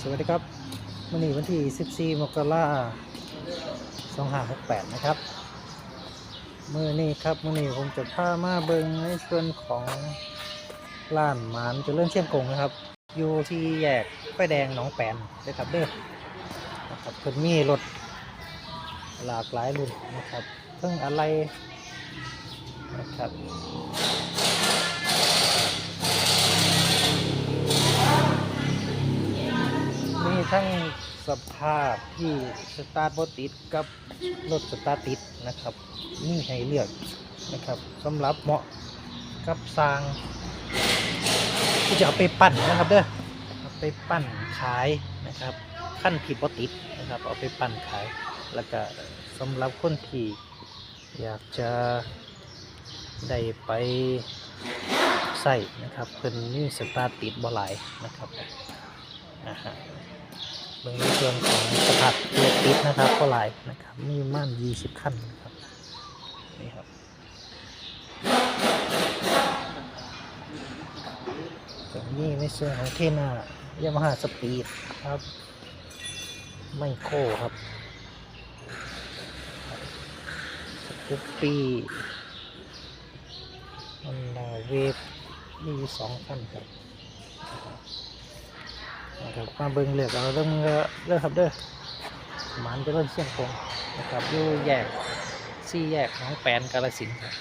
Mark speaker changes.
Speaker 1: สวัสดีครับวันนี้วันที่ 14 มกราคม2568 นะครับมือนี้ครับมือนี้ผมจะพามาเบิงในส่วนของร้านหมานจะเริ่มเชียงกงนะครับ อยู่ที่แยกไฟแดงหนองแปนนะครับเด้อนะครับเพิ่นมีรถหลากหลายรุ่นนะครับเพิ่งอะไรนะครับ ทั้งสภาพที่สตาร์ทบติดกับรถสตาร์ทติดนะครับนี่ให้เลือกนะครับสำหรับเหมาะกับสร้างที่จะเอาไปปั่นนะครับเด้อเอาไปปั่นขายนะครับขั้นผิดบติดนะครับ เอาไปปั่นขายแล้วก็สำหรับคนที่อยากจะได้ไปใส่นะครับเพิ่นนี่สตาร์ทติดบ่หลายนะครับนะฮะ เบื้องในส่วนของสภาพรถติดนะครับก็หลายนะครับ มีม่าน20ขั้นนะครับนี่ครับตรงนี้ในส่วนของเทน่ายามาฮ่าสปีดครับ ไม่โคครับสกูปปี้มันดาเวฟมีสองขั้นครับ ครับมาเบิ้งเลือกเอาเรื่องเลือกครับเด้อมันจะเริ่มเสี่ยงคงนะครับยู่แยกซี่แยกหน้องแปนกาลสินครับ